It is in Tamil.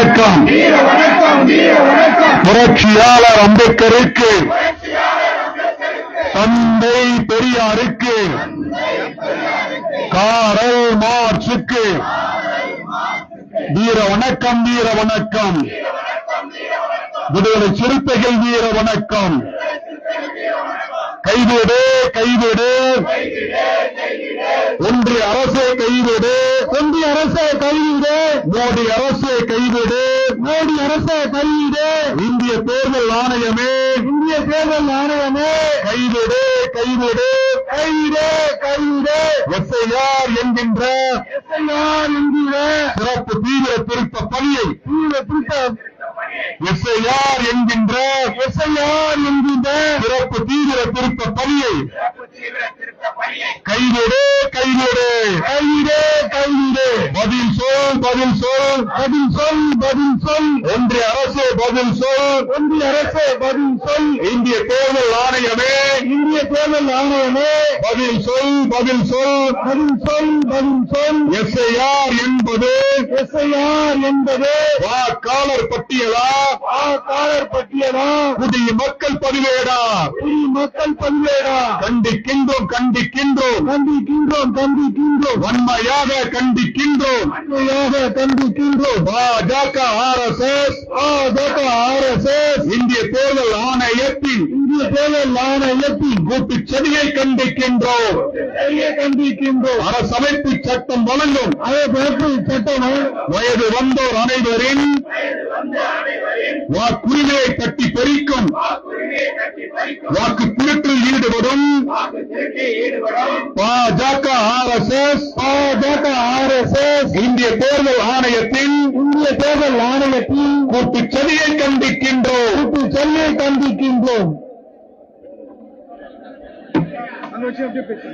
வணக்கம். புரட்சியாளர் அம்பேத்கருக்கு. தந்தை பெரியாருக்கு. காரல் மார்ச்சுக்கு. வீர வணக்கம் வீர வணக்கம். விடுதலை சிறுத்தைகள் வீர வணக்கம். கைவிடு கைவிடு. ஒன்றிய அரசை கைவிடு ஒன்றிய அரசை கைவிடு. மோடி அரசை கைவிடு மோடி அரசை கைவிடு இந்திய தேர்தல் ஆணையமே. இந்திய தேர்தல் ஆணையமே. கைவிடு கைவிடு. கைவிடு கைவிடு. எஸ்ஐஆர் என்கின்ற எஸ்ஐஆர் என்கிற சிறப்பு தீவிர திருத்த பணியை. தீவிர திருத்த எஸ்ஐஆர் என்கின்ற எஸ்ஐஆர் என்கின்ற சிறப்பு தீவிர திருத்த பணியை. கைவிடு கைவிடு. கைவிடு கைவிடு. பதில் சொல் பதில் சொல். பதில் சொல் பதில் அரசு பதில் சொல். ஒன்றிய அரசு பதில் சொல். இந்திய தேர்தல் ஆணையமே. இந்திய தேர்தல் ஆணையமே. பதில் சொல் பதில் சொல். பதில் சொல் பதில் சொல். எஸ்ஐஆர் எஸ்ஐஆர் என்பது வாக்காளர் பட்டியலா? வாக்காளர் பட்டியலா? புதிய மக்கள் பதிவேடா? புதிய மக்கள் பதிவேடா? கண்டிக்கின்றோம் கண்டிக்கின்றோம். கண்டிக்கின்றோம் கண்டிக்கின்றோம். வன்மையாக கண்டிக்கின்றோம். வன்மையாக கண்டிக்கின்றோம். BJP R S S. BJP R S S. ஆணையத்தின் இந்திய தேர்தல் ஆணையத்தின் கூட்டுச்சதியை கண்டிக்கின்றோம். கண்டிக்கின்றோம். அரசமைப்பு சட்டம் வழங்கும். அரசமைப்பு சட்டம் வயது வந்தோர் அனைவரின் வாக்குரிமையை தட்டி பறிக்கும். வாக்கு திருட்டில் ஈடுபடும் BJP R S S BJP R S S இந்திய தேர்தல் ஆணையத்தின் இந்திய தேர்தல் ஆணையத்தின் கூட்டுச்சதியை கண்டிக்கின்றோம். கூட்டுச்சதியை கண்டிக்கின்றோம். não tinha apetite.